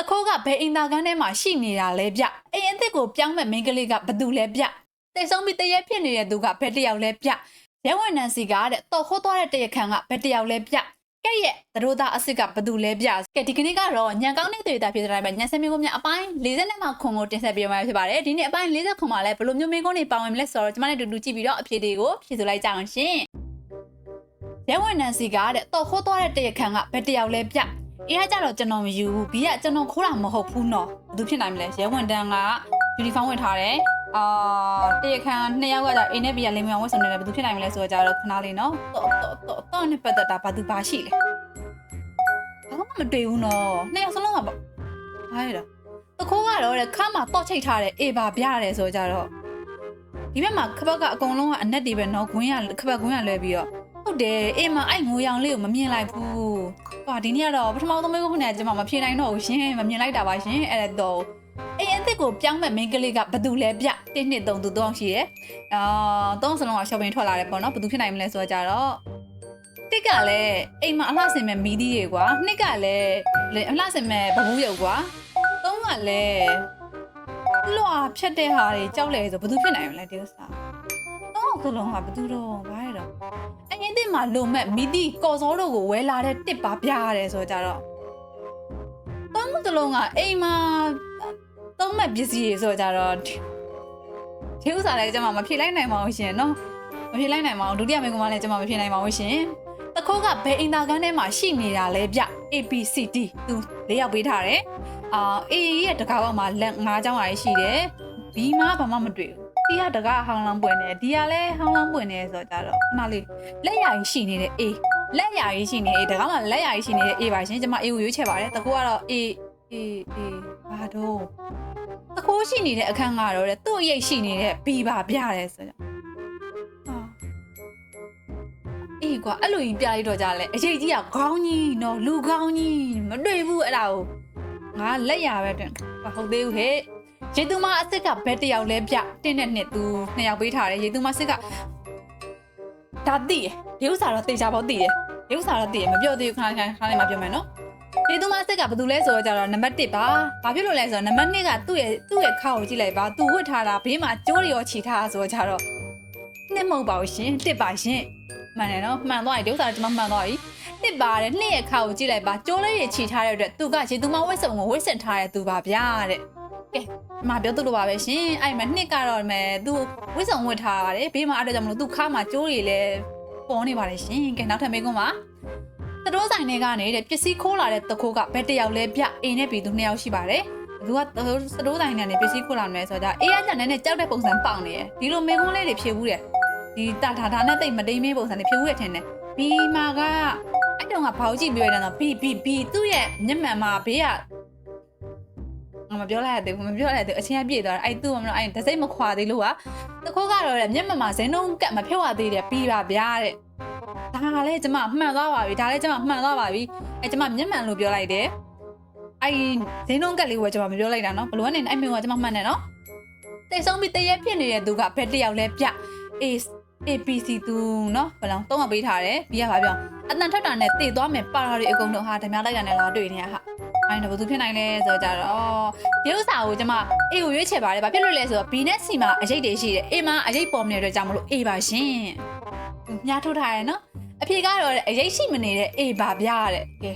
တခိုးကဘယ်အင်တာကန်းထဲမှာရှိနေတာလဲဗျအိမ်အသစ်ကိုပြောင်းမဲ့မိန်းကလေးကဘသူလဲဗျတိတ်ဆုံးပြီးတရက်ဖြစ်နေတဲ့သူကဘယ်တစ်ယောက်လဲဗျရဲဝန်နန်စီကတဲ့တော်ခိုးသွားတဲ့တရခန်ကဘယ်တစ်ယောက်လဲဗျကဲ့ရဲ့သတို့သားအစ်စ်ကဘသူလဲဗျကဲဒီကနေ့ကတော့ညံကောင်းတဲ့တွေ့တာဖြစ်တဲ့တိုင်းပဲညံစမင်းကိုမြအပိုင်း40နဲ့မှခွန်ကိုတင်ဆက်ပေးမှာဖြစ်ပါတယ်ဒီနေ့အပိုင်း40ခွန်မှာလဲဘယ်လိုမျိုးမင်းကုန်းတွေပါဝင်မလဲဆိုတော့ကျွန်မနဲ့တူတူကြည့်ပြီးတော့အဖြေတွေကိုဖြေဆိုလိုက်ကြအောင်ရှင်ရဲဝန်နန်စီကတဲ့တော်ခိုးသွားတဲ့တရခန်ကဘယ်တစ်ယောက်လဲဗျ အေးကကြတော့ကျွန်တော်မယူဘူးဘီကကျွန်တော်ခိုးတာမဟုတ်ဘူးနော်ဘာလို့ဖြစ်နိုင်မလဲရဲဝန်တန်းကယူနီဖောင်းဝတ်ထားတယ်အာတရခန်နှစ်ယောက်ကကြအိမ်နဲ့ဘီကလိမ်မြောင်ဝတ်စုံနေတယ်ဘာလို့ဖြစ်နိုင်မလဲဆိုတော့ကြတော့ခဏလေးနော်တော့တော့တော့တော့နဲ့ပတ်သက်တာဘာသူဘာရှိလဲဘာမှမတွေ့ဘူးနော်နှစ်ယောက်စလုံးကပေါ့ဟာရတော့တခိုးကတော့တဲ့ခါမှာတော့ချိတ်ထားတယ်အေးပါပြရတယ်ဆိုတော့ကြတော့ဒီဘက်မှာခပတ်ကအကုန်လုံးကအနက်တွေပဲနော်ဂွင်းရခပတ်ဂွင်းရလွဲပြီးတော့ဟုတ်တယ်အေးမအဲ့ငိုရောင်လေးကိုမမြင်လိုက်ဘူး။ ဟာဒီနေ့ကတော့ပထမဆုံးမေးခွန်းနဲ့ကျွန်မမဖြေနိုင်တော့ဘူးရှင်မမြင်လိုက်တာပါရှင်အဲ့ဒါတော့အေးအစ်စ်ကိုပြောင်းမဲ့မိန်းကလေးကဘသူလဲဗျ1နှစ်3သူ3ရှိတယ်။အာသုံးစလုံးက shopping ထွက်လာတယ်ပေါ့နော်ဘသူဖြစ်နိုင်မလဲဆိုတော့ကြတော့တစ်ကလည်းအိမ်မှာအလှဆင်မဲ့မီးသီးရေကွာနှစ်ကလည်းအလှဆင်မဲ့ဘဘူးရုပ်ကွာသုံးကလည်းလွှာဖြတ်တဲ့ဟာတွေကြောက်လဲဆိုဘသူဖြစ်နိုင်မလဲဒီဥစ္စာသုံးစလုံးကဘသူတော့ဘာရတော့အရ င်တင်မှာလုံမဲ့မီတီကော်စောတို့ကိုဝဲလာတဲ့တစ်ပါပြရတယ်ဆိုကြတော့တောင်းမတလုံးကအိမ်မှာတောင်းမဲ့ပစ္စည်းတွေဆိုကြတော့ဒီဥစ္စာလည်းကျွန်မမဖြေလိုက်နိုင်ပါဘူးရှင်နော်မဖြေလိုက်နိုင်ပါဘူးဒုတိယမိန်းကမလည်းကျွန်မမဖြေနိုင်ပါဘူးရှင်တခိုးကဘယ်အင်တာကန်းထဲမှာရှိနေတာလဲဗျ ABCD သူလေးယောက်ပေးထားတယ်အာ A ရဲ့တကားပေါက်မှာလက်၅ချောင်းအားရှိတယ် B မှာဘာမှမတွေ့ဘူး C ကတကားဟောင်းလောင်းပွင့်နေ D ကလည်းဟောင်းလောင်းပွင့်နေဆိုတော့ကြတော့ခဏလေးလက်ရာကြီးရှိနေတဲ့ A လက်ရာကြီးရှိနေ A တကားမှာလက်ရာကြီးရှိနေတဲ့ A ပါရှင်ကျွန်မ A ကိုရွေးချယ်ပါတယ်တကူကတော့ A A A ဘာတော့တကူရှိနေတဲ့အခန်းကတော့တဲ့သူ့ရိတ်ရှိနေတဲ့ B ပါပြတယ်ဆိုတော့ဟာအေးကွာအဲ့လိုကြီးပြလိုက်တော့ကြလဲအရေးကြီးကခေါင်းကြီးနော်လူခေါင်းကြီးမတွေ့ဘူးအဲ့ဒါကိုငါလက်ရာပဲတွင်မဟုတ်သေးဘူးဟဲ့ ရေသူမအစ်စ်ကဘယ်တယောက်လဲပြတင်းနဲ့နှစ်သူနှစ်ယောက်ပေးထားတယ်ရေသူမစစ်ကဒါတည်ရဒီဥစ္စာတော့တေချာပေါ့တည်ရဒီဥစ္စာတော့တည်ရမပြောသေးဘူးခဏခဏခဏလေးမှပြောမယ်နော်ဒီသူမစစ်ကဘာလို့လဲဆိုတော့ကြတော့နံပါတ်1ပါဘာဖြစ်လို့လဲဆိုတော့နံပါတ်2ကသူ့ရဲ့သူ့ရဲ့ခါကိုကြည့်လိုက်ပါသူဝတ်ထားတာဘေးမှာကျိုးရောချီထားဆိုတော့ကြတော့နှစ်မဟုတ်ပါဘူးရှင်တစ်ပါရှင်မှန်တယ်နော်မှန်သွားပြီဒီဥစ္စာကျွန်မမှန်သွားပြီတစ်ပါတယ်နှစ်ရဲ့ခါကိုကြည့်လိုက်ပါကျိုးလေးတွေချီထားတဲ့အတွက်သူကရေသူမဝတ်စုံကိုဝတ်ဆင်ထားတဲ့သူပါဗျာတဲ့ ကဲမပြောသူလိုပါပဲရှင်အဲ့မှာနှစ်ကတော့မယ်သူဝတ်စုံဝတ်ထားပါတယ်ဘေးမှာအဲ့ဒါကြောင့်မလို့သူခါမှာကျိုးတွေလည်းပေါ်နေပါတယ်ရှင်ကဲနောက်ထပ်မေးခွန်းပါတတိုးဆိုင်တွေကနေတဲ့ပစ္စည်းခိုးလာတဲ့တခိုးကဘယ်တစ်ယောက်လဲဗျအိမ်နဲ့ပြည်သူနှစ်ယောက်ရှိပါတယ်သူကတတိုးဆိုင်တွေကနေပစ္စည်းခိုးလာမယ်ဆိုတော့အေးအကြနဲ့နဲ့ကြောက်တဲ့ပုံစံပေါက်နေတယ်ဒီလိုမေးခွန်းလေးတွေဖြေဘူးတယ်ဒီတာထာထာနဲ့တိတ်မတိမ်မေးပုံစံတွေဖြေဘူးရထင်တယ်ဘီမာကအဲ့တုန်းကဘောက်ကြည့်ပြောရတော့ဘီဘီဘီသူ့ရဲ့မျက်မှန်မှာဘေးက ငါမပြောလိုက်ရသေးဘူးမပြောလိုက်ရသေးဘူးအချင်းကပြည့်သွားတယ်အဲ့သူ့မလို့အဲ့ဒစိတ်မခွာသေးလို့ကတခိုးကတော့တဲ့မျက်မှန်မှာဇင်းလုံးကတ်မဖြုတ်ရသေးတယ်ပြီးပါဗျာတဲ့ဒါကလည်းကျမမှန်သွားပါပြီဒါလည်းကျမမှန်သွားပါပြီအဲကျမမျက်မှန်လို့ပြောလိုက်တယ်အဲဇင်းလုံးကက်လေးကိုကျမမပြောလိုက်တာနော်ဘလို့ကနေအဲ့မျိုးကကျမမှန်တယ်နော်တိတ်ဆုံးပြီးတရက်ဖြစ်နေတဲ့သူကဘယ်တစ်ယောက်လဲပြ A APC သူနော်ဘယ်လောက်သုံးမပေးထားတယ်ပြီးရပါပြောအတန်ထက်တာနဲ့တည်သွားမယ်ပါရာတွေအကုန်လုံးဟာဓမြလိုက်တာနဲ့လာတွေ့နေရဟာ အဲ့ဒါဘယ်သူဖြစ်နိုင်လဲဆိုတော့ကြတော့ဒီဥစ္စာကိုကျမ A ကိုရွေးချယ်ပါတယ်ဘာဖြစ်လို့လဲဆိုတော့ B နဲ့ C မှာအရေးတွေရှိတယ် A မှာအရေးပေါ်နေတဲ့အတွက်ကြောင့်မလို့ A ပါရှင်မြားထုတ်ထားရနော်အဖေကတော့တဲ့အရေးရှိမနေတဲ့အေးပါဗျာတဲ့ကဲ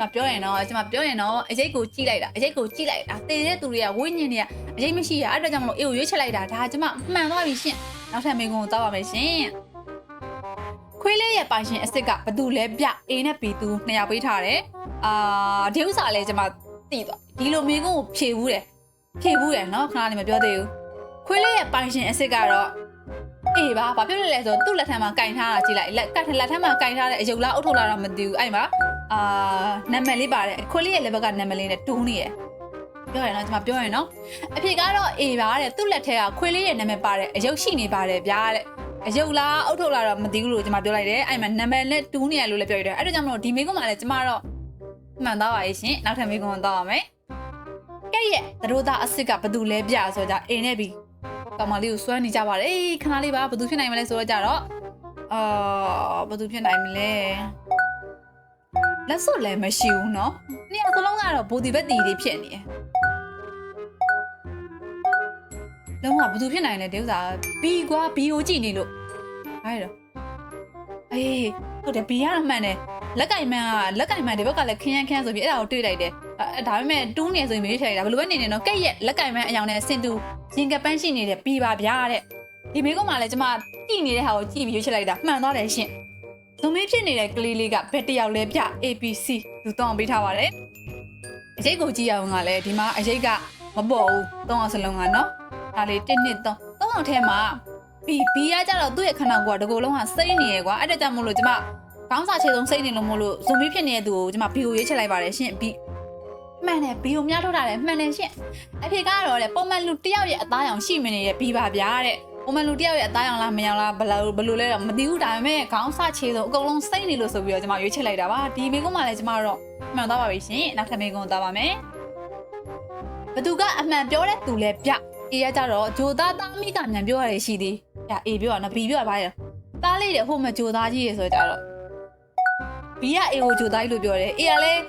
မပြောရင်တော့ကျွန်မပြောရင်တော့အရေးကိုကြည့်လိုက်တာအရေးကိုကြည့်လိုက်တာတည်တဲ့သူတွေကဝိညာဉ်တွေကအရေးမရှိရအဲ့ဒါကြောင့်မလို့အေးကိုရွေးချက်လိုက်တာဒါကျွန်မမှန်သွားပြီရှင်နောက်ထပ်မိကုန်းကိုတောက်ပါမယ်ရှင်ခွေးလေးရဲ့ပိုင်ရှင်အစ်စ်ကဘသူလဲပြ A နဲ့ B သူနှစ်ယောက်ပေးထားတယ် အာဒီဥစ္စာလဲကျွန်မသိသွားဒီလိုမိကုန်းကိုဖြေဘူးတယ်ဖြေဘူးတယ်နော်ခဏလေးမပြောသေးဘူးခွေးလေးရဲ့ပိုင်ရှင်အစ်စ်ကတော့အေးပါဘာဖြစ်လို့လဲဆိုတော့သူ့လက်ထက်မှာကင်ထားတာကြည့်လိုက်လက်ကလက်ထက်မှာကင်ထားတဲ့အယုတ်လားအုတ်ထုတ်လားတော့မသိဘူးအဲ့မှာအာနာမည်လေးပါတယ်ခွေးလေးရဲ့ level ကနာမည်လေးနဲ့တူးနေရပြောရရင်တော့ကျွန်မပြောရရင်နော်အဖေကတော့အေးပါတဲ့သူ့လက်ထက်ကခွေးလေးရဲ့နာမည်ပါတဲ့အယုတ်ရှိနေပါတယ်ဗျာတဲ့အယုတ်လားအုတ်ထုတ်လားတော့မသိဘူးလို့ကျွန်မပြောလိုက်တယ်အဲ့မှာနာမည်နဲ့တူးနေရလို့လည်းပြောရတယ်အဲ့ဒါကြောင့်မလို့ဒီမိကုန်းမှာလည်းကျွန်မတော့ မှန်သွားပါရဲ့ရှင်နောက်ထပ်မိကုန်းတော့ပါမယ်ကဲ့ရဲ့သတို့သားအစ်စ်ကဘသူလဲပြဆိုကြအိမ်နဲ့ပြီး ကောင်မလေးကိုစွမ်းနေကြပါတယ်အေးခဏလေးပါဘယ်သူဖြစ်နိုင်မလဲဆိုတော့ကြတော့အာဘယ်သူဖြစ်နိုင်မလဲလက်စွပ်လည်းမရှိဘူးเนาะနှစ် ယောက်စလုံးကတော့ဘူဒီဘက်တီတွေဖြစ်နေတယ်လုံးဝဘာသူဖြစ်နိုင်လဲဒီဥစ္စာဘီကွာဘီကိုကြည့်နေလို့ဟာရတော့အေးဟုတ်တယ်ဘီကတော့မှန်တယ် လက်ကင်မန်ကလက်ကင်မန်ဒီဘက်ကလည်းခင်းရမ်းခင်းဆိုပြီးအဲ့ဒါကိုတွေးလိုက်တယ်အဲဒါပေမဲ့တူးနေဆိုရင်မေးချလိုက်တာဘယ်လိုပဲနေနေတော့ကက်ရက်လက်ကင်မန်အယောင်နဲ့ဆင်တူရင်ကပန်းရှိနေတဲ့ဘီပါဗျာတဲ့ဒီမေးခွန်းမှာလည်းကျမကြည့်နေတဲ့ဟာကိုကြည့်ပြီးရွေးချလိုက်တာမှန်သွားတယ်ရှင်ဇုံမင်းဖြစ်နေတဲ့ကလေးလေးကဘယ်တယောက်လဲဗျ APC သူတောင်းပေးထားပါတယ်အရေးကိုကြည့်ရအောင်ကလည်းဒီမှာအရေးကမပေါ်ဘူးသုံးအောင်စလုံးကနော်ဒါလေး1 2 3သုံးအောင်ထဲမှာဘီဘီကကြတော့သူ့ရဲ့ခန္ဓာကိုယ်ကတကူလုံးကစိမ့်နေရယ်ကွာအဲ့ဒါကြောင့်မို့လို့ကျမ ကောင်းစာခြေဆုံးစိမ့်နေလို့မို့လို့ဇုံမင်းဖြစ်နေတဲ့သူကိုကျမဘီကိုရွေးချလိုက်ပါတယ်ရှင်ဘီမှန်တယ်ဘီကိုများထုတ်တာတယ်မှန်တယ်ရှင်အဖေကတော့လေပုံမှန်လူတစ်ယောက်ရဲ့အသားရောင်ရှိမနေတဲ့ဘီပါဗျာတဲ့ပုံမှန်လူတစ်ယောက်ရဲ့အသားရောင်လားမရောင်လားဘယ်လိုဘယ်လိုလဲတော့မသိဘူးဒါပေမဲ့ခေါင်းစခြေဆုံးအကုန်လုံးစိမ့်နေလို့ဆိုပြီးတော့ကျမရွေးချလိုက်တာပါဒီမိကုန်းမှလည်းကျမတော့မှန်သွားပါပြီရှင်နောက်ထပ်မိကုန်းသွားပါမယ်ဘသူကအမှန်ပြောတဲ့သူလဲဗျအေးရကြတော့ဂျိုသားသားမိကမြန်ပြောရတယ်ရှိသေးဗျအေးပြောရနော်ဘီပြောရပါရဲ့သားလေးတဲ့ဟိုမှာဂျိုသားကြီးရေဆိုကြတော့ ဘီကအေးကိုဂျိုသားကြီးလို့ပြောတယ်အေးကလည်း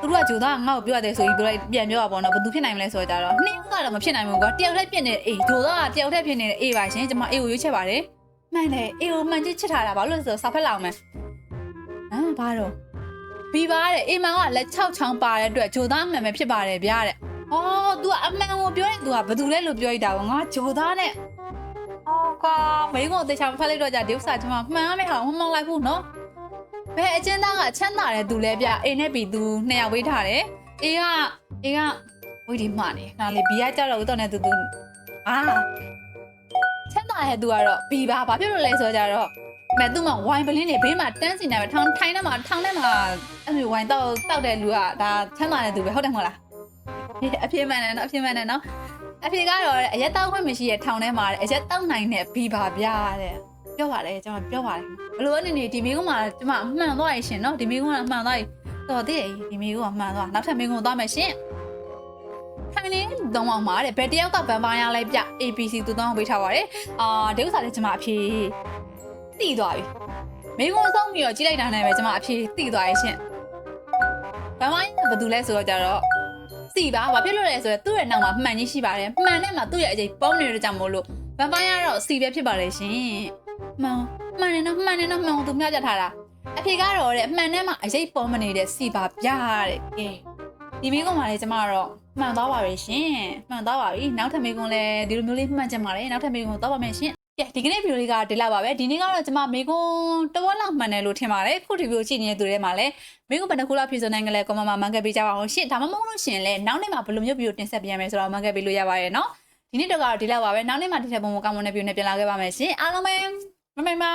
သူတို့ကဂျိုသားကငါ့ကိုပြောရတယ်ဆိုပြီးပြောလိုက်ပြန်ပြောရပါတော့ဘသူဖြစ်နိုင်မလဲဆိုကြတော့နှစ်ယောက်ကတော့မဖြစ်နိုင်ဘူးကွာတယောက်တည်းဖြစ်နေအေးဂျိုသားကတယောက်တည်းဖြစ်နေတဲ့အေးပါရှင်ကျွန်မအေးကိုရွေးချက်ပါတယ်မှန်တယ်အေးကိုမှန်ချစ်ချစ်ထားတာဘာလို့လဲဆိုတော့စာဖက်လောက်မယ်ဟမ်ဘာတော့ဘီပါတဲ့အေးမောင်ကလက်6ချောင်းပါတဲ့အတွက်ဂျိုသားမှန်ပဲဖြစ်ပါတယ်ဗျာတဲ့အော် तू ကအမှန်ကိုပြောရင် तू ကဘသူလဲလို့ပြောရတာပေါ့ငါဂျိုသားနဲ့အော်ကွာမိန်းကိုတေချာမဖက်လိုက်တော့ကြဒီဥစ္စာကျွန်မမှန်ရမယ့်ဟာမမှန်လိုက်ဘူးနော် ဘယ်အချင်းသားကချမ်းသာတဲ့သူလဲဗျအေးနဲ့ဘီသူနှစ်ယောက်ဝေးထားတယ်အေးကအေးကဝေးဒီမှနေဒါလေဘီကကြောက်တော့ဦးတော့နေသူသူအာချမ်းသာတဲ့သူကတော့ဘီပါဘာဖြစ်လို့လဲဆိုကြတော့မဲ့သူ့မှာဝိုင်ပလင်းတွေဘေးမှာတန်းစီနေပဲထောင်းထိုင်းထဲမှာထောင်းထဲမှာအဲ့လိုဝိုင်တော့တောက်တဲ့လူကဒါချမ်းသာတဲ့သူပဲဟုတ်တယ်မဟုတ်လားအဖြစ်မှန်တယ်နော်အဖြစ်မှန်တယ်နော်အဖြစ်ကတော့အရက်တောက်ခွင့်မရှိတဲ့ထောင်ထဲမှာအရက်တောက်နိုင်တဲ့ဘီပါဗျာတဲ့ ပြောပါတယ်ကျွန်တော်ပြောပါတယ်ဘလို့အနေနဲ့ဒီမိကုန်းမှာကျွန်မမှန်သွားရရှင်နော်ဒီမိကုန်းကမှန်သွားပြီတော်သေးတယ်ဒီမိကုန်းကမှန်သွားနောက်ထပ်မိကုန်းသွားမယ်ရှင်ခိုင်လင်းသုံးအောင်ပါတဲ့ဘယ်တယောက်ကဗန်ပါရလဲပြ APC သူတောင်းပေးထားပါတယ်အာဒီဥစ္စာလေးကျွန်မအဖြေတိသွားပြီမိကုန်းဆုံးပြီးတော့ကြည့်လိုက်တာနဲ့ပဲကျွန်မအဖြေတိသွားရရှင်ဗန်ပါရကဘာတူလဲဆိုတော့ကြတော့စီပါဘာဖြစ်လို့လဲဆိုတော့သူ့ရဲ့နောက်မှာမှန်ကြီးရှိပါတယ်မှန်နဲ့မှာသူ့ရဲ့အကျိပုံနေတဲ့ကြောင့်မို့လို့ဗန်ပါရတော့စီပဲဖြစ်ပါတယ်ရှင် မှန်မှန်နေတော့မှန်နေတော့မှန်သူမြောက်ကြထားတာအဖေကတော့တဲ့အမှန်နဲ့မှာအကျိပုံမနေတဲ့စီပါပြတဲ့ကဲဒီမိကုန်းမှာလေကျွန်မကတော့မှန်သွားပါပြီရှင်မှန်သွားပါပြီနောက်ထပ်မိကုန်းလည်းဒီလိုမျိုးလေးမှန်ကြပါလေနောက်ထပ်မိကုန်းတော့ပါမယ်ရှင်ကဲဒီကနေ့ဗီဒီယိုလေးကဒီလောက်ပါပဲဒီနေ့ကတော့ကျွန်မမိကုန်းတဝက်လောက်မှန်တယ်လို့ထင်ပါတယ်ခုဒီဗီဒီယိုကြည့်နေတဲ့သူတွေမှာလည်းမိကုန်းဘယ်နှခုလောက်ဖြည့်စုံနိုင်ကြလဲကွန်မန့်မှာမှန်ခဲ့ပေးကြပါအောင်ရှင်ဒါမှမဟုတ်လို့ရှင်လည်းနောက်နေ့မှာဘယ်လိုမျိုးဗီဒီယိုတင်ဆက်ပြန်မယ်ဆိုတော့မှန်ခဲ့ပေးလို့ရပါတယ်နော် ဒီနေ့တော့ကတော့ဒီလောက်ပါပဲနောက်နေ့မှာဒီထက်ပုံမကောင်းမွန်တဲ့ဗီဒီယိုနဲ့ပြန်လာခဲ့ပါမယ်ရှင်အားလုံးပဲမမိုင်ပါ